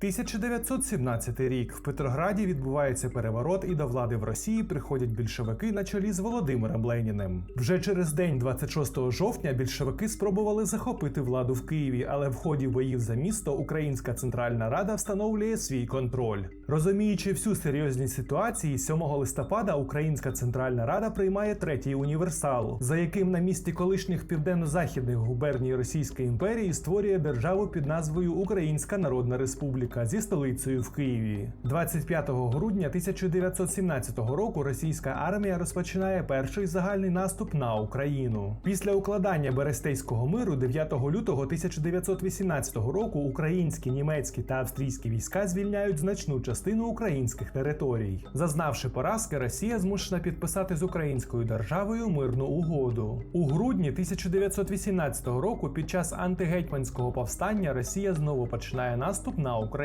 1917 рік в Петрограді відбувається переворот, і до влади в Росії приходять більшовики на чолі з Володимиром Леніним. Вже через день, 26 жовтня, більшовики спробували захопити владу в Києві, але в ході боїв за місто Українська Центральна Рада встановлює свій контроль. Розуміючи всю серйозність ситуації, 7 листопада Українська Центральна Рада приймає третій універсал, за яким на місці колишніх південно-західних губерній Російської імперії створює державу під назвою Українська Народна Республіка зі столицею в Києві. 25 грудня 1917 року російська армія розпочинає перший загальний наступ на Україну. Після укладання Берестейського миру 9 лютого 1918 року українські, німецькі та австрійські війська звільняють значну частину українських територій. Зазнавши поразки, Росія змушена підписати з українською державою мирну угоду. У грудні 1918 року під час антигетьманського повстання Росія знову починає наступ на Україну.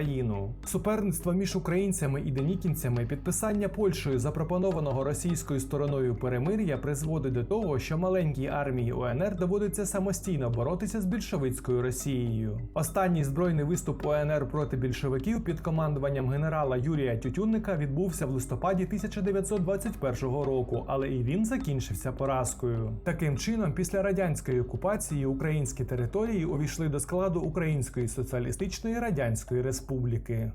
Суперництво між українцями і денікінцями, підписання Польщею запропонованого російською стороною перемир'я призводить до того, що маленькій армії УНР доводиться самостійно боротися з більшовицькою Росією. Останній збройний виступ УНР проти більшовиків під командуванням генерала Юрія Тютюнника відбувся в листопаді 1921 року, але і він закінчився поразкою. Таким чином, після радянської окупації українські території увійшли до складу Української соціалістичної радянської республіки.